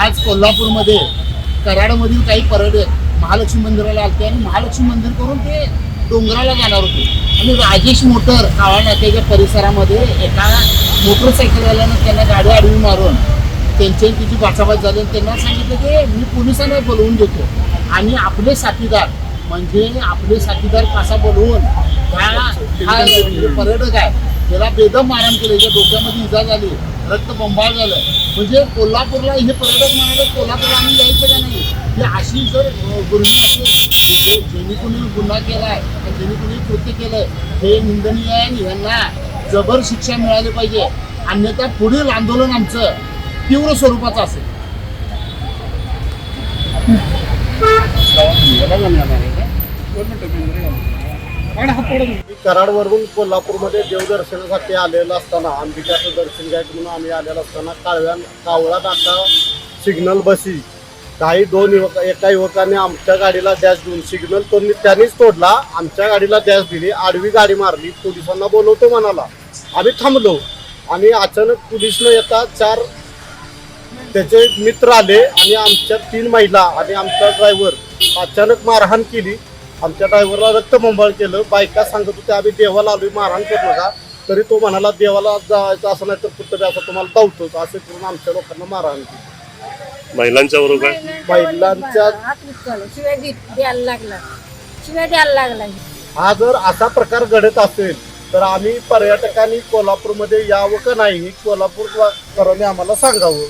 आज कोल्हापूरमध्ये कराडमधील काही पर्यटक महालक्ष्मी मंदिराला आलते आणि महालक्ष्मी मंदिर करून ते डोंगराला जाणार होते. आणि राजेश मोटर काळा नाक्याच्या परिसरामध्ये एका मोटरसायकलवाल्यानं त्यांना गाडी आडवी मारून त्यांची तिची बाचाबाच झाली आणि त्यांना सांगितलं की मी पोलिसांना बोलवून देतो. आणि आपले साथीदार म्हणजे आपले साथीदार कसा बोलवून ह्या हा पर्यटक आहे त्याला बेदम मारण केलं. याच्या डोक्यामध्ये इजा झाली रक्तबंबाळ झालं. म्हणजे कोल्हापूरला हे पर्यटक म्हणाले कोल्हापूरला आम्ही यायचं का नाही? हे अशी जर गुन्हे असेल जे- ज्यांनी कोणी गुन्हा केलाय ज्यांनी कोणी कृत्य केलंय हे निंदनीय आहे आणि यांना जबर शिक्षा मिळाली पाहिजे. अन्यथा पुढील आंदोलन आमचं तीव्र स्वरूपाचं असेल. मी कराडवरून कोल्हापूरमध्ये देवदर्शनासाठी आलेलो असताना अंबिकाचं दर्शन घ्यायचं म्हणून आम्ही आलेलो असताना काळव्या कावळा नाका सिग्नल बसी. काही दोन युवक एका युवकाने आमच्या गाडीला डॅश देऊन सिग्नल तो त्यांनीच तोडला. आमच्या गाडीला डॅश दिली. आडवी गाडी मारली. पोलिसांना बोलवतो म्हणाला. आम्ही थांबलो. आणि अचानक पोलिसनं येता चार त्याचे मित्र आले आणि आमच्या तीन महिला आणि आमचा ड्रायव्हर अचानक मारहाण केली. आमच्या ड्रायव्हरला रक्तबंबाळ केलं. बायका सांगत होत्या आम्ही देवाला आलोय मारहाण करू नका. तरी तो म्हणाला देवाला जायचं असं नाही तर कुठं असं तुम्हाला धावतोच असं करून आमच्या लोकांना मारहाण केली. महिलांच्या बरोबर? काय महिलांच्या- हात उचलला शिवाय दे- द्यायला लागला. शिवाय द्यायला लागला. हा जर असा प्रकार घडत असेल तर आम्ही पर्यटकांनी कोल्हापूरमध्ये यावं का नाही हे कोल्हापूरकरांनी आम्हाला सांगावं.